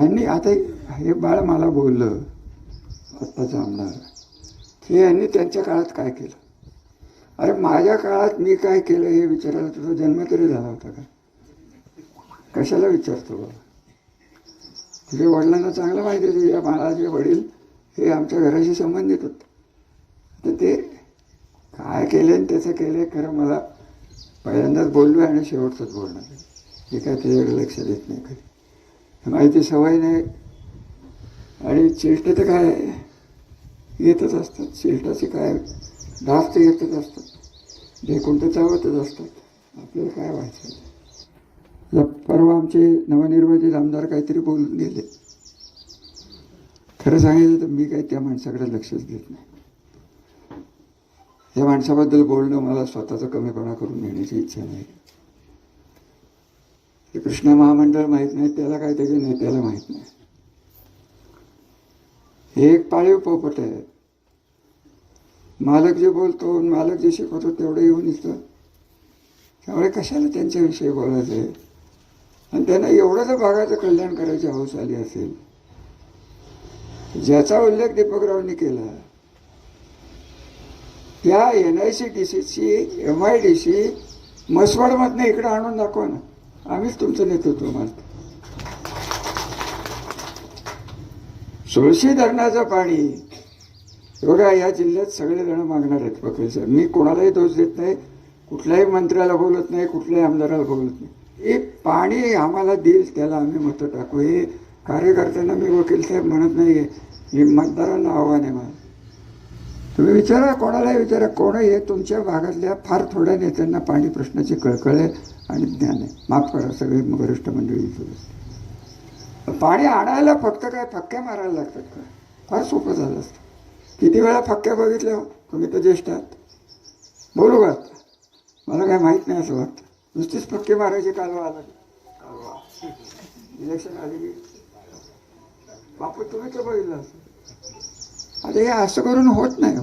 यांनी आता हे बाळ मला बोललं आत्ताचं आमदार. की यांनी त्यांच्या काळात काय केलं? अरे माझ्या काळात मी काय केलं हे विचारायला तुझा जन्म तरी झाला होता का? कशाला विचारतो बाबा? तुझ्या वडिलांना चांगलं माहिती आहे तुझ्या बाळाचे वडील हे आमच्या घराशी संबंधित होते. तर ते काय केले आणि त्याचं केले खरं मला पहिल्यांदाच बोललो आहे आणि शेवटचंच बोलणार आहे. हे काय त्याच्याकडे लक्ष देत नाही कधी? माहिती सवय नाही. आणि चिलटे तर काय येतच असतात. चिलटाचे काय डास तर येतच असतात. ढेकून तर चावतच असतात. आपल्याला काय व्हायचं? परवा आमचे नवनिर्वाचित आमदार काहीतरी बोलून गेले. खरं सांगायचं तर मी काही त्या माणसाकडे लक्षच देत नाही. या माणसाबद्दल बोलणं मला स्वतःचा कमीपणा करून घेण्याची इच्छा नाही. ते कृष्ण महामंडळ माहीत नाही त्याला काय त्याच्या नेत्याला माहीत नाही. हे एक पाळीव पोपट आहे. मालक जे बोलतो मालक जे शिकवतो तेवढं येऊन इथं त्यामुळे कशाला त्यांच्याविषयी बोलायचं आहे? आणि त्यांना एवढं जर भागाचं कल्याण करायची हौस आली असेल ज्याचा उल्लेख दीपकरावांनी केला त्या एन आय सी डी सीची एम आय डी सी मसवडमधनं इकडं आणून दाखवा ना. आम्हीच तुमचं नेतृत्व मानतो. सुळशी धरणाचं पाणी बघा या जिल्ह्यात सगळेजण मागणार आहेत वकील साहेब. मी कोणालाही दोष देत नाही कुठल्याही मंत्र्याला बोलत नाही कुठल्याही आमदाराला बोलत नाही. हे पाणी आम्हाला देईल त्याला आम्ही मतं टाकू. हे कार्यकर्त्यांना मी वकील साहेब म्हणत नाही हे मतदारांना आव्हान आहे मला. तुम्ही विचारा कोणालाही विचारा कोणही हे तुमच्या भागातल्या फार थोड्या नेत्यांना पाणी प्रश्नाची कळकळ आहे आणि ज्ञान आहे. माफ करा सगळी वरिष्ठ मंडळी पाणी आणायला फक्त काय फक्क्या मारायला लागतात का? फार सोपं झालं असतं. किती वेळा फक्क्या बघितल्या हो? तुम्ही तर ज्येष्ठ आहात. बोलू का? मला काय माहीत नाही असं वाटतं. नुसतीच फक्के मारायचे कालवा आला. कालवा. इलेक्शन आली की बापू तुम्ही तर बघितलं असं आता हे असं करून होत नाही.